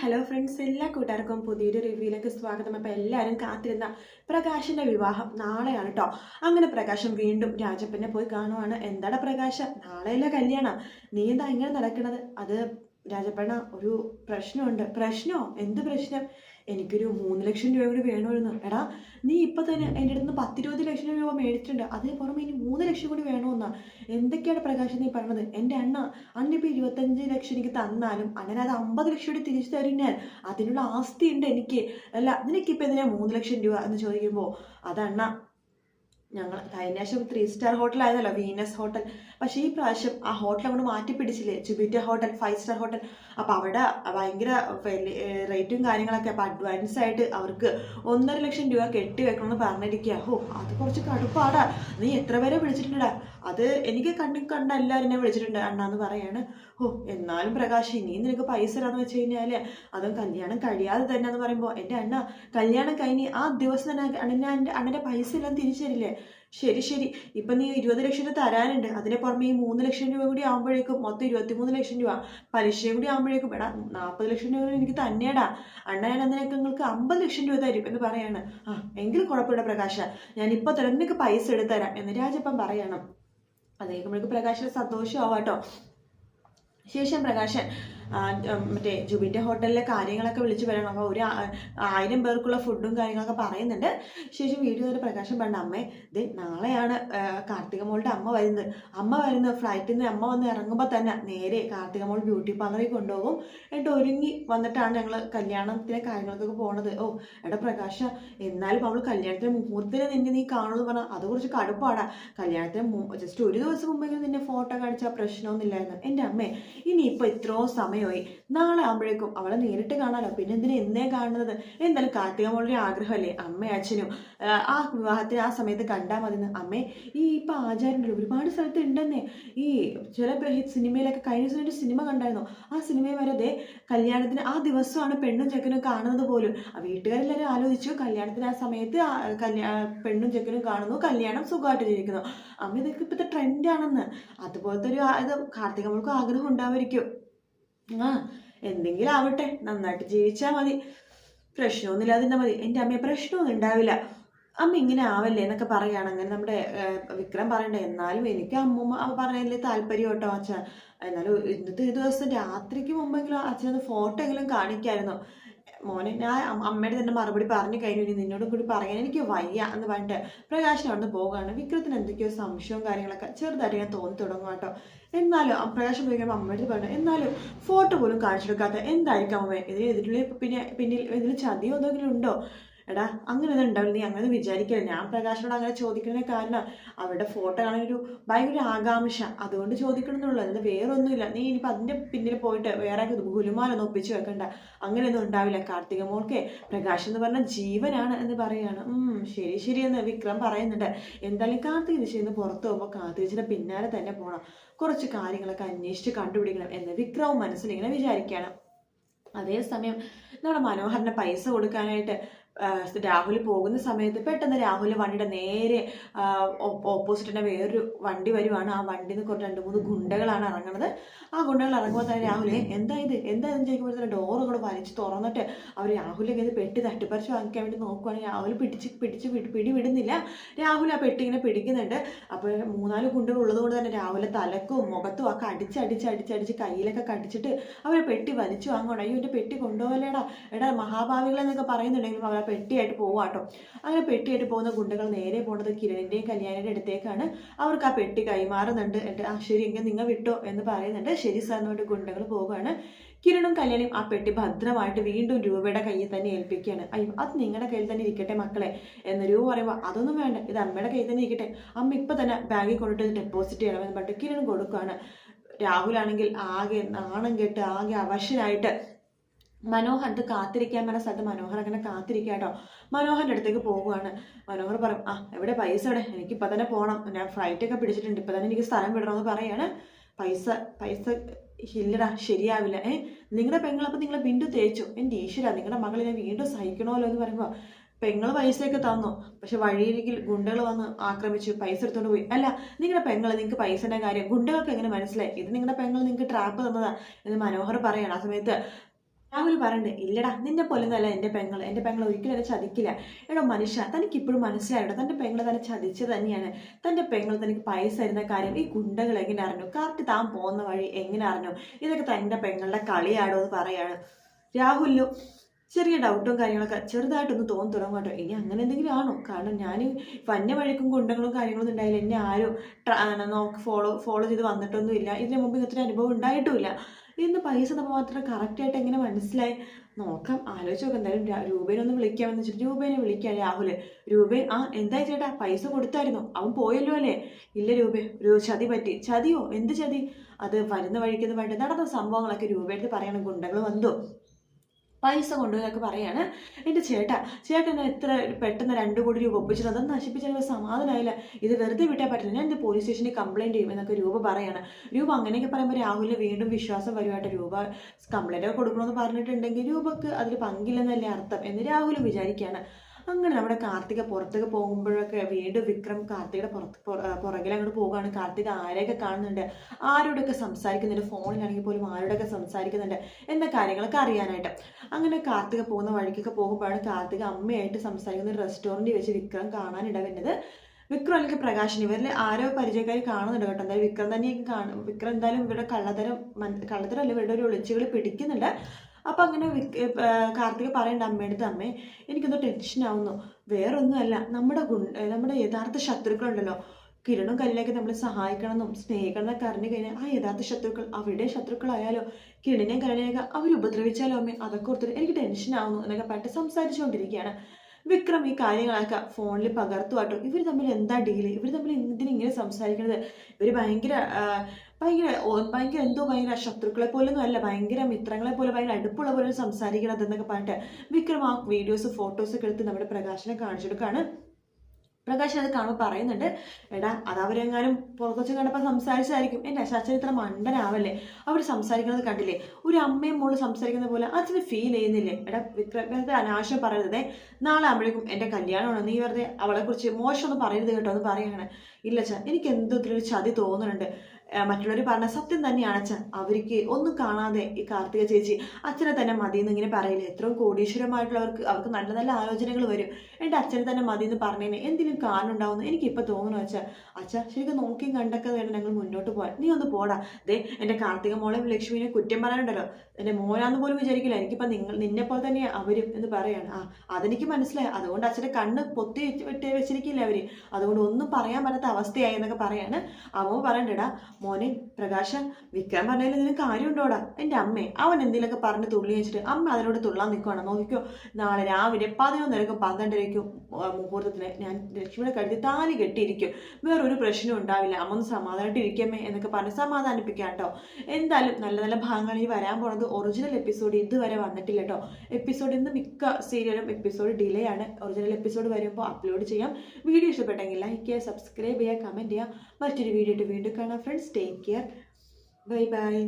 Hello friends എല്ലാ കൂട്ടുകാർക്കും പുതിയൊരു റിവ്യൂയിലേക്ക് സ്വാഗതം. അപ്പോൾ എല്ലാവരും കാത്തിരുന്ന പ്രകാശിന്റെ വിവാഹം നാളെയാണ് കേട്ടോ അങ്ങനെ പ്രകാശം വീണ്ടും രാജപ്പനെ പോയി കാണുവാണ്. എന്താടാ പ്രകാശം? നാളെയല്ല കല്യാണം? നീ എന്താ ഇങ്ങനെ നടക്കുന്നത് അത് രാജപ്പണ്ണ ഒരു പ്രശ്നമുണ്ട്. പ്രശ്നമോ എന്ത് പ്രശ്നം? എനിക്കൊരു മൂന്ന് ലക്ഷം രൂപ കൂടി വേണമായിരുന്നു. എടാ നീ ഇപ്പം തന്നെ എന്റെ അടുത്ത് നിന്ന് പത്തിരുപത് ലക്ഷം രൂപ മേടിച്ചിട്ടുണ്ട്. അതിന് പുറമെ ഇനി മൂന്ന് ലക്ഷം കൂടി വേണമെന്നാ എന്തൊക്കെയാണ് പ്രകാശം നീ പറഞ്ഞത്? എന്റെ അണ്ണ അണ്ണിപ്പോൾ ഇരുപത്തഞ്ച് ലക്ഷം എനിക്ക് തന്നാലും അണ്ണൻ അത് അമ്പത് ലക്ഷം കൂടി തിരിച്ചു തരും ഞാൻ അതിനുള്ള ആസ്തി ഉണ്ട് എനിക്ക്. അല്ല നിനക്കിപ്പോൾ എന്തിനാ മൂന്ന് ലക്ഷം രൂപ എന്ന് ചോദിക്കുമ്പോൾ അതണ്ണ ഞങ്ങൾ കഴിഞ്ഞ പ്രാവശ്യം ത്രീ സ്റ്റാർ ഹോട്ടൽ ആയതല്ലോ വീനസ് ഹോട്ടൽ പക്ഷേ ഈ പ്രാവശ്യം ആ ഹോട്ടൽ അങ്ങോട്ട് മാറ്റി പിടിച്ചില്ലേ? ജുബിറ്റ ഹോട്ടൽ ഫൈവ് സ്റ്റാർ ഹോട്ടൽ അപ്പോൾ അവിടെ ഭയങ്കര റേറ്റും കാര്യങ്ങളൊക്കെ. അപ്പോൾ അഡ്വാൻസ് ആയിട്ട് അവർക്ക് ഒന്നര ലക്ഷം രൂപ കെട്ടി വെക്കണമെന്ന് പറഞ്ഞിരിക്കുക ഓ അത് കുറച്ച് കടുപ്പാടാ. നീ എത്ര പേരെ വിളിച്ചിട്ടുണ്ടാ? അത് എനിക്ക് കണ്ണി കണ്ട എല്ലാവരും എന്നെ വിളിച്ചിട്ടുണ്ട്. അണ്ണാന്ന് പറയാണ്. ഓ എന്നാലും പ്രകാശ് ഇനിയും നിനക്ക് പൈസ തരാന്ന് വെച്ച് കഴിഞ്ഞാൽ അതും കല്യാണം കഴിയാതെ തന്നെ എന്ന് പറയുമ്പോൾ എന്റെ അണ്ണ കല്യാണം കഴിഞ്ഞ് ആ ദിവസം തന്നെ അണ്ണൻ അണ്ണന്റെ പൈസ എല്ലാം തിരിച്ചു തരില്ലേ? ശരി ശരി. ഇപ്പം നീ ഇരുപത് ലക്ഷം രൂപ തരാനുണ്ട്. അതിന് പുറമെ ഈ മൂന്ന് ലക്ഷം രൂപ കൂടി ആകുമ്പോഴേക്കും മൊത്തം ഇരുപത്തിമൂന്ന് ലക്ഷം രൂപ പലിശയും കൂടി ആകുമ്പോഴേക്കും എടാ നാൽപ്പത് ലക്ഷം രൂപ എനിക്ക് തന്നെയടാ. അണ്ണ ഞാൻ അതിനൊക്കെ നിങ്ങൾക്ക് അമ്പത് ലക്ഷം രൂപ തരും എന്ന് പറയാണ്. ആ എങ്കിലും കുഴപ്പമില്ല പ്രകാശ. ഞാൻ ഇപ്പോൾ തരാം. നിനക്ക് പൈസ എടുത്തരാം എന്ന് രാജപ്പം പറയണം. അത് കേൾക്കുമ്പോഴേക്കും പ്രകാശിന് സന്തോഷമാവാട്ടോ ശേഷം പ്രകാശൻ മറ്റേ ജുബിന്റെ ഹോട്ടലിലെ കാര്യങ്ങളൊക്കെ വിളിച്ച് പറയണം. അപ്പോൾ ഒരു ആയിരം പേർക്കുള്ള ഫുഡും കാര്യങ്ങളൊക്കെ പറയുന്നുണ്ട്. ശേഷം വീഡിയോ തന്നെ പ്രകാശം പറഞ്ഞ അമ്മേ ഇത് നാളെയാണ് കാർത്തിക മോളുടെ അമ്മ വരുന്നത്. അമ്മ വരുന്ന ഫ്ലൈറ്റിൽ നിന്ന് അമ്മ വന്ന് ഇറങ്ങുമ്പോൾ തന്നെ നേരെ കാർത്തിക മോൾ ബ്യൂട്ടി പാർലറിൽ കൊണ്ടുപോകും. എന്നിട്ട് ഒരുങ്ങി വന്നിട്ടാണ് ഞങ്ങൾ കല്യാണത്തിലെ കാര്യങ്ങൾക്കൊക്കെ പോണത്. ഓ എടാ പ്രകാശ എന്നാലും അവൾ കല്യാണത്തിന് മുഹൂർത്തത്തിന് നിന്നെ നീ കാണുമെന്ന് പറഞ്ഞാൽ അത് കുറച്ച് കടുപ്പാടാ. കല്യാണത്തിന് ജസ്റ്റ് ഒരു ദിവസം മുമ്പെങ്കിലും നിന്നെ ഫോട്ടോ കാണിച്ചാൽ പ്രശ്നമൊന്നുമില്ലായിരുന്നു. എന്റെ അമ്മേ ഇനിയിപ്പോൾ ഇത്രയും സമയമായി. നാളെ ആകുമ്പോഴേക്കും അവളെ നേരിട്ട് കാണാലോ? പിന്നെ എന്തിനാ എന്നേ കാണുന്നത്? എന്തായാലും കാർത്തിക മോളുടെ ആഗ്രഹമല്ലേ? അമ്മയും അച്ഛനും. ആ, വിവാഹത്തിന് ആ സമയത്ത് കണ്ടാൽ മതി അമ്മേ ഈ ഇപ്പം ആചാരമുണ്ടല്ലോ ഒരുപാട് സ്ഥലത്ത് ഉണ്ടെന്നേ. ഈ ചില സിനിമയിലൊക്കെ കഴിഞ്ഞ ദിവസം ഒരു സിനിമ കണ്ടായിരുന്നു. ആ സിനിമയിൽ വരെ കല്യാണത്തിന് ആ ദിവസമാണ് പെണ്ണും ചെക്കനും കാണുന്നത് പോലും. വീട്ടുകാരെല്ലാവരും ആലോചിച്ചു. കല്യാണത്തിന് ആ സമയത്ത് പെണ്ണും ചെക്കനും കാണുന്നു. കല്യാണം സുഖമായിട്ട് ജീവിക്കുന്നു അമ്മ ഇതൊക്കെ ഇപ്പോഴത്തെ ട്രെൻഡാണെന്ന് അതുപോലത്തെ ഒരു ഇത് കാർത്തിക മോൾക്കും ആഗ്രഹം ഉണ്ടാവുമായിരിക്കും. ആ എന്തെങ്കിലും ആവട്ടെ നന്നായിട്ട് ജീവിച്ചാൽ മതി. പ്രശ്നമൊന്നുമില്ലാതെ തന്നെ മതി. എന്റെ അമ്മയെ പ്രശ്നമൊന്നും ഉണ്ടാവില്ല. അമ്മ ഇങ്ങനെ ആവല്ലേ എന്നൊക്കെ പറയുകയാണ് അങ്ങനെ നമ്മുടെ വിക്രം പറയണ്ടേ എന്നാലും എനിക്ക് അമ്മൂമ്മ പറഞ്ഞതിൽ താല്പര്യം കേട്ടോ അച്ഛൻ എന്നാലും ഇന്നത്തെ ദിവസം രാത്രിക്ക് മുമ്പെങ്കിലും അച്ഛനൊന്ന് ഫോട്ടോ എങ്കിലും കാണിക്കായിരുന്നു. മോനെ ഞാൻ അമ്മ- അമ്മയുടെ തന്നെ മറുപടി പറഞ്ഞു കഴിഞ്ഞു ഇനി നിന്നോടും കൂടി പറയാൻ എനിക്ക് വയ്യ എന്ന് പറഞ്ഞിട്ട് പ്രകാശൻ അവിടുന്ന് പോവുകയാണ്. വിക്രത്തിന് എന്തൊക്കെയോ സംശയവും കാര്യങ്ങളൊക്കെ ചെറുതായിട്ട് ഞാൻ തോന്നി തുടങ്ങും കേട്ടോ. എന്നാലും പ്രകാശം പോയിക്കുമ്പോൾ അമ്മയുടെ പറഞ്ഞു എന്നാലും ഫോട്ടോ പോലും കാണിച്ചെടുക്കാത്ത എന്തായിരിക്കും അമ്മ? ഇതിന് ഇതിനുള്ളിൽ പിന്നെ പിന്നിൽ ഇതിൽ ചതിയോ എന്തെങ്കിലും ഉണ്ടോ? എടാ അങ്ങനെ ഒന്നും ഉണ്ടാവില്ല നീ അങ്ങനെ വിചാരിക്കില്ല? ഞാൻ പ്രകാശനോട് അങ്ങനെ ചോദിക്കുന്നതിന് കാരണം അവരുടെ ഫോട്ടോ കാണാൻ ഒരു ഭയങ്കര ആകാംക്ഷ. അതുകൊണ്ട് ചോദിക്കണമെന്നുള്ളൂ അല്ലാതെ വേറെ ഒന്നുമില്ല നീ ഇനിയിപ്പോൾ അതിന്റെ പിന്നിൽ പോയിട്ട് വേറെ ഗുലുമാലൊന്നും ഒപ്പിച്ച് വെക്കണ്ട. അങ്ങനെയൊന്നും ഉണ്ടാവില്ല. കാർത്തിക മോൾക്ക് പ്രകാശ് എന്ന് പറഞ്ഞാൽ ജീവനാണ് എന്ന് പറയാണ്. ഉം ശരി ശരി എന്ന് വിക്രം പറയുന്നുണ്ട്. എന്തായാലും കാർത്തിക ദിശയിൽ പുറത്ത് പോകുമ്പോൾ കാർത്തികച്ചിന്റെ പിന്നാലെ തന്നെ പോകണം കുറച്ച് കാര്യങ്ങളൊക്കെ അന്വേഷിച്ച് കണ്ടുപിടിക്കണം എന്ന് വിക്രവും മനസ്സിലിങ്ങനെ വിചാരിക്കുകയാണ് അതേസമയം നമ്മുടെ മനോഹറിന് പൈസ കൊടുക്കാനായിട്ട് രാഹുൽ പോകുന്ന സമയത്ത് പെട്ടെന്ന് രാഹുൽ വണ്ടിയുടെ നേരെ ഓപ്പോസിറ്റ് തന്നെ വേറൊരു വണ്ടി വരുവാണ്. ആ വണ്ടിയിൽ നിന്ന് കുറച്ച് രണ്ട് മൂന്ന് ഗുണ്ടകളാണ് ഇറങ്ങുന്നത് ആ ഗുണ്ടകൾ ഇറങ്ങുമ്പോൾ തന്നെ രാഹുൽ "ഏ, എന്താ ഇത്? എന്താ എന്ന് ചോദിക്കുമ്പോൾ തന്നെ കൂടെ വലിച്ച് തുറന്നിട്ട് അവർ രാഹുലിനെ ഇത് പെട്ടി തട്ടിപ്പറിച്ച് വാങ്ങിക്കാൻ വേണ്ടി നോക്കുവാണെങ്കിൽ രാഹുൽ പിടിച്ച് പിടിച്ച് പിടി പിടി വിടുന്നില്ല രാഹുൽ ആ പെട്ടി ഇങ്ങനെ പിടിക്കുന്നുണ്ട്. അപ്പോൾ മൂന്നാൽ ഗുണ്ടകൾ ഉള്ളത് കൊണ്ട് തന്നെ രാഹുലെ തലക്കും മുഖത്തും ഒക്കെ അടിച്ച് അടിച്ച് അടിച്ച് അടിച്ച് കയ്യിലൊക്കെ കടിച്ചിട്ട് അവരെ പെട്ടി വലിച്ചു വാങ്ങണം അയ്യോ എന്റെ പെട്ടി കൊണ്ടുപോകലേടാ എടാ മഹാഭാവികളെന്നൊക്കെ പറയുന്നുണ്ടെങ്കിലും അവർ പെട്ടിയായിട്ട് പോവാട്ടോ അങ്ങനെ പെട്ടിയായിട്ട് പോകുന്ന ഗുണ്ടകൾ നേരെ പോകുന്നത് കിരണിന്റെയും കല്യാണിന്റെ അടുത്തേക്കാണ്. അവർക്ക് ആ പെട്ടി കൈമാറുന്നുണ്ട്. എന്നിട്ട് ആ ശരി എങ്കിൽ നിങ്ങൾ വിട്ടോ എന്ന് പറയുന്നുണ്ട്. ശരി സാർ എന്നുകൊണ്ട് ഗുണ്ടകൾ പോവുകയാണ്. കിരണും കല്യാണിയും ആ പെട്ടി ഭദ്രമായിട്ട് വീണ്ടും രൂപയുടെ കയ്യിൽ തന്നെ ഏൽപ്പിക്കുകയാണ്. അയ്യോ അത് നിങ്ങളുടെ കയ്യിൽ തന്നെ ഇരിക്കട്ടെ മക്കളെ എന്ന് രൂപ പറയുമ്പോൾ അതൊന്നും വേണ്ട. ഇത് അമ്മയുടെ കയ്യിൽ തന്നെ ഇരിക്കട്ടെ. അമ്മ ഇപ്പം തന്നെ ബാഗിൽ കൊണ്ടിട്ട് ഡെപ്പോസിറ്റ് ചെയ്യണമെന്ന് പറഞ്ഞിട്ട് കിരൺ കൊടുക്കുകയാണ്. രാഹുലാണെങ്കിൽ ആകെ നാണം കെട്ട് ആകെ അവശനായിട്ട് മനോഹർ ഇത് കാത്തിരിക്കാൻ പറഞ്ഞ സ്ഥലത്ത് മനോഹർ അങ്ങനെ കാത്തിരിക്കുക കേട്ടോ. മനോഹറിന്റെ അടുത്തേക്ക് പോവുകയാണ് മനോഹർ പറയും ആ എവിടെ? പൈസ എവിടെ? എനിക്കിപ്പോൾ തന്നെ പോകണം ഞാൻ ഫ്ലൈറ്റൊക്കെ പിടിച്ചിട്ടുണ്ട്. ഇപ്പം തന്നെ എനിക്ക് സ്ഥലം വിടണമെന്ന് പറയാണ്. പൈസ പൈസ ഇല്ലടാ ശരിയാവില്ല. ഏ നിങ്ങളുടെ പെങ്ങളപ്പം നിങ്ങളെ വീണ്ടും തേച്ചു. എന്റെ ഈശ്വര നിങ്ങളുടെ മകളിനെ വീണ്ടും സഹിക്കണമല്ലോ എന്ന് പറയുമ്പോൾ പെങ്ങൾ പൈസയൊക്കെ തന്നു. പക്ഷെ വഴിയിലേക്ക് ഗുണ്ടകൾ വന്ന് ആക്രമിച്ചു പൈസ എടുത്തുകൊണ്ട് പോയി. അല്ല നിങ്ങളുടെ പെങ്ങൾ നിങ്ങൾക്ക് പൈസയുടെ കാര്യം ഗുണ്ടകൾക്ക് എങ്ങനെ മനസ്സിലായി? ഇത് നിങ്ങളുടെ പെങ്ങൾ നിങ്ങൾക്ക് ട്രാപ്പ് തന്നതാ എന്ന് മനോഹർ പറയണം. ആ സമയത്ത് രാഹുൽ പറയണ്ടേ ഇല്ലടാ നിന്നെ പോലൊന്നല്ല എന്റെ പെങ്ങൾ എന്റെ പെങ്ങൾ ഒരിക്കലും എന്നെ ചതിക്കില്ല. എടോ മനുഷ്യ തനിക്ക് ഇപ്പോഴും മനസ്സിലായിട്ടോ തന്റെ പെങ്ങൾ തന്നെ ചതിച്ചത് തന്നെയാണ്. തന്റെ പെങ്ങൾ തനിക്ക് പൈസ തരുന്ന കാര്യം ഈ ഗുണ്ടകൾ എങ്ങനെ അറിഞ്ഞു? കറക്റ്റ് താൻ പോകുന്ന വഴി എങ്ങനെ അറിഞ്ഞു? ഇതൊക്കെ തന്റെ പെങ്ങളുടെ കളിയാടോ എന്ന് പറയാണ്. രാഹുലിനും ചെറിയ ഡൗട്ടും കാര്യങ്ങളൊക്കെ ചെറുതായിട്ടൊന്ന് തോന്നി തുടങ്ങും കേട്ടോ. ഇനി അങ്ങനെ എന്തെങ്കിലും ആണോ? കാരണം ഞാൻ വന്യ വഴിക്കും ഗുണ്ടങ്ങളും കാര്യങ്ങളൊന്നും ഉണ്ടായില്ല. എന്നെ ആരും നോക്ക് ഫോളോ ഫോളോ ചെയ്ത് വന്നിട്ടൊന്നുമില്ല. ഇതിന് മുമ്പ് ഇങ്ങനത്തെ അനുഭവം ഉണ്ടായിട്ടുമില്ല. ഇന്ന് പൈസ നമ്മൾ മാത്രം കറക്റ്റായിട്ട് എങ്ങനെ മനസ്സിലായി? നോക്കാം ആലോചിച്ച് നോക്കാം. എന്തായാലും രൂപേനെ ഒന്ന് വിളിക്കാമെന്ന് വെച്ചിട്ട് രൂപേനെ വിളിക്കാം രാഹുൽ രൂപേ ആ എന്തായി ചേട്ടാ? പൈസ കൊടുത്തായിരുന്നു. അവൻ പോയല്ലോ അല്ലേ? ഇല്ല രൂപേ ഒരു ചതി പറ്റി. ചതിയോ? എന്ത് ചതി? അത് വരുന്ന വഴിക്കുന്ന വേണ്ട. നടന്ന സംഭവങ്ങളൊക്കെ രൂപയെടുത്ത് പറയണം. ഗുണ്ടകൾ വന്നു? പൈസ കൊണ്ടുപോയൊക്കെ പറയാണ്. എന്റെ ചേട്ടാ ചേട്ടൻ എത്ര പെട്ടെന്ന് രണ്ട് കോടി രൂപ ഒപ്പിച്ചത് അതൊന്നും നശിപ്പിച്ചാൽ സമാധാനമായില്ല. ഇത് വെറുതെ വിട്ടാൽ പറ്റില്ല. ഞാൻ ഇത് പോലീസ് സ്റ്റേഷനിൽ കംപ്ലയിന്റ് ചെയ്യും എന്നൊക്കെ രൂപ പറയാണ്. രൂപ അങ്ങനെയൊക്കെ പറയുമ്പോൾ രാഹുലിന് വീണ്ടും വിശ്വാസം വരുമായിട്ട് രൂപ കംപ്ലയിന്റ് ഒക്കെ കൊടുക്കണമെന്ന് പറഞ്ഞിട്ടുണ്ടെങ്കിൽ രൂപക്ക് അതിൽ പങ്കില്ലെന്നല്ലേ അർത്ഥം എന്ന് രാഹുലും വിചാരിക്കുകയാണ് അങ്ങനെ നമ്മുടെ കാർത്തിക പുറത്തേക്ക് പോകുമ്പോഴൊക്കെ വീണ്ടും വിക്രം കാർത്തികയുടെ പുറത്ത് പുറ- പുറകിൽ അങ്ങോട്ട് പോകുകയാണ് കാർത്തിക ആരെയൊക്കെ കാണുന്നുണ്ട്? ആരോടൊക്കെ സംസാരിക്കുന്നുണ്ട്? ഫോണിലാണെങ്കിൽ പോലും ആരോടൊക്കെ സംസാരിക്കുന്നുണ്ട്? എന്ന കാര്യങ്ങളൊക്കെ അറിയാനായിട്ട്. അങ്ങനെ കാർത്തിക പോകുന്ന വഴിക്കൊക്കെ പോകുമ്പോഴാണ് കാർത്തിക അമ്മയായിട്ട് സംസാരിക്കുന്ന ഒരു റെസ്റ്റോറന്റിൽ വെച്ച് വിക്രം കാണാനിട വരുന്നത് വിക്രം അല്ലെങ്കിൽ പ്രകാശൻ ഇവരിൽ ആരോ പരിചയക്കാർ കാണുന്നുണ്ട് കേട്ടോ. എന്തായാലും വിക്രം തന്നെ കാണും. വിക്രം എന്തായാലും ഇവരുടെ കള്ളതരം കള്ളത്തരം അല്ല ഇവരുടെ ഒരു ഒളിച്ചുകളി പിടിക്കുന്നുണ്ട്. അപ്പം അങ്ങനെ കാർത്തിക പറയേണ്ട അമ്മയുടെ അമ്മേ എനിക്കൊന്ന് ടെൻഷൻ ആവുന്നു. വേറൊന്നുമല്ല നമ്മുടെ ഗുണ്ട നമ്മുടെ യഥാർത്ഥ ശത്രുക്കളുണ്ടല്ലോ. കിരണും കല്ലിലേക്ക് നമ്മൾ സഹായിക്കണമെന്നും സ്നേഹിക്കണം എന്നൊക്കെ അറിഞ്ഞു കഴിഞ്ഞാൽ ആ യഥാർത്ഥ ശത്രുക്കൾ അവരുടെ ശത്രുക്കളായാലോ കിരണിനെയും കല്ലിനെയൊക്കെ അവർ ഉപദ്രവിച്ചാലോ അമ്മേ അതൊക്കെ ഓർത്തിട്ട് എനിക്ക് ടെൻഷൻ ആവുന്നു എന്നൊക്കെ പറഞ്ഞിട്ട് സംസാരിച്ചുകൊണ്ടിരിക്കുകയാണ്. വിക്രം ഈ കാര്യങ്ങളൊക്കെ ഫോണിൽ പകർത്തുവാട്ടോ ഇവർ തമ്മിൽ എന്താ ഡീൽ ഇവർ തമ്മിൽ എന്തിനിങ്ങനെ സംസാരിക്കണത്? ഇവർ ഭയങ്കര ഭയങ്കര ഭയങ്കര എന്തോ ഭയങ്കര ശത്രുക്കളെ പോലൊന്നും അല്ല. ഭയങ്കര മിത്രങ്ങളെ പോലെ ഭയങ്കര അടുപ്പുള്ള പോലെ സംസാരിക്കണത് എന്നൊക്കെ പറഞ്ഞിട്ട് വിക്രം ആ വീഡിയോസ് ഫോട്ടോസ് ഒക്കെ എടുത്ത് നമ്മുടെ പ്രകാശനെ കാണിച്ചു പ്രകാശ് അത് കാണുമ്പോൾ പറയുന്നുണ്ട് എടാ അത് അവരെങ്ങാനും പുറത്തുവച്ച് കണ്ടപ്പോൾ സംസാരിച്ചായിരിക്കും. എന്റെ അശാചരിത്ര മണ്ടനാവല്ലേ? അവർ സംസാരിക്കുന്നത് കണ്ടില്ലേ? ഒരു അമ്മയും മോൾ സംസാരിക്കുന്ന പോലെ അച്ഛന് ഫീൽ ചെയ്യുന്നില്ലേ? എടാ വിക്രമത്തെ അനാവശ്യം പറയരുതേ. നാളെ ആകുമ്പോഴേക്കും എന്റെ കല്യാണമാണ്. നീ വെറുതെ അവളെക്കുറിച്ച് മോശമൊന്നും പറയരുത് കേട്ടോ എന്ന് പറയുകയാണ് ഇല്ല അച്ഛാ എനിക്ക് എന്തോ ഇതിലൊരു ചതി തോന്നുന്നുണ്ട്. മറ്റുള്ളവർ പറഞ്ഞ സത്യം തന്നെയാണ് അച്ഛൻ. അവർക്ക് ഒന്നും കാണാതെ ഈ കാർത്തിക ചേച്ചി അച്ഛനെ തന്നെ മതി എന്ന് ഇങ്ങനെ പറയില്ല എത്രയോ കോടീശ്വരമായിട്ടുള്ളവർക്ക് അവർക്ക് നല്ല നല്ല ആലോചനകൾ വരും. എന്റെ അച്ഛനെ തന്നെ മതി എന്ന് പറഞ്ഞതിന് എന്തെങ്കിലും എനിക്കിപ്പോൾ എനിക്ക് ഇപ്പം തോന്നുന്നു അച്ഛാ അച്ഛാ ശരിക്കും നോക്കിയും കണ്ടൊക്കെ വേണം ഞങ്ങൾ മുന്നോട്ട് പോകാൻ നീ ഒന്ന് പോടാ. ദേ എന്റെ കാർത്തിക മോളെ ലക്ഷ്മിനെ കുറ്റം പറയാനുണ്ടല്ലോ. എന്റെ മോനാന്ന് പോലും വിചാരിക്കില്ല. എനിക്കിപ്പോൾ നിങ്ങൾ നിന്നെ പോലെ തന്നെ അവരും എന്ന് പറയാണ്. ആ അതെനിക്ക് മനസ്സിലായി. അതുകൊണ്ട് അച്ഛന്റെ കണ്ണ് പൊത്തി വെച്ച് വെച്ചിരിക്കില്ല അവർ അതുകൊണ്ട് ഒന്നും പറയാൻ പറ്റാത്ത അവസ്ഥയായി എന്നൊക്കെ പറയാണ്. അവൻ പറയണ്ടടാ. മോനെ പ്രകാശ വിക്രം പറഞ്ഞതിൽ ഇതിന് കാര്യമുണ്ടോടാ? എന്റെ അമ്മേ അവൻ എന്തെങ്കിലുമൊക്കെ പറഞ്ഞ് തുള്ളി വെച്ചിട്ട് അമ്മ അതിനോട് തുള്ളാൻ നിൽക്കുവാണ് നോക്കിക്കോ നാളെ രാവിലെ പതിനൊന്നരക്കും പന്ത്രണ്ടരയ്ക്കും മുഹൂർത്തത്തിന് ഞാൻ ലക്ഷ്മിയുടെ കഴുതി താലി കെട്ടിയിരിക്കും. വേറൊരു പ്രശ്നവും ഉണ്ടാവില്ല. അമ്മ ഒന്ന് സമാധാനമായിട്ട് ഇരിക്കമ്മേ എന്നൊക്കെ പറഞ്ഞ് സമാധാനിപ്പിക്കാം കേട്ടോ. എന്തായാലും നല്ല നല്ല ഭാഗങ്ങൾ ഈ വരാൻ പോണത് ഒറിജിനൽ എപ്പിസോഡ് ഇതുവരെ വന്നിട്ടില്ല കേട്ടോ. എപ്പിസോഡ് ഇന്ന് മിക്ക സീരിയലും എപ്പിസോഡ് ഡിലേ ആണ്. ഒറിജിനൽ എപ്പിസോഡ് വരുമ്പോൾ അപ്ലോഡ് ചെയ്യാം. വീഡിയോ ഇഷ്ടപ്പെട്ടെങ്കിൽ ലൈക്ക് ചെയ്യുക സബ്സ്ക്രൈബ് ചെയ്യുക കമന്റ് ചെയ്യുക. മറ്റൊരു വീഡിയോ വീണ്ടും കാണാം friends take care bye bye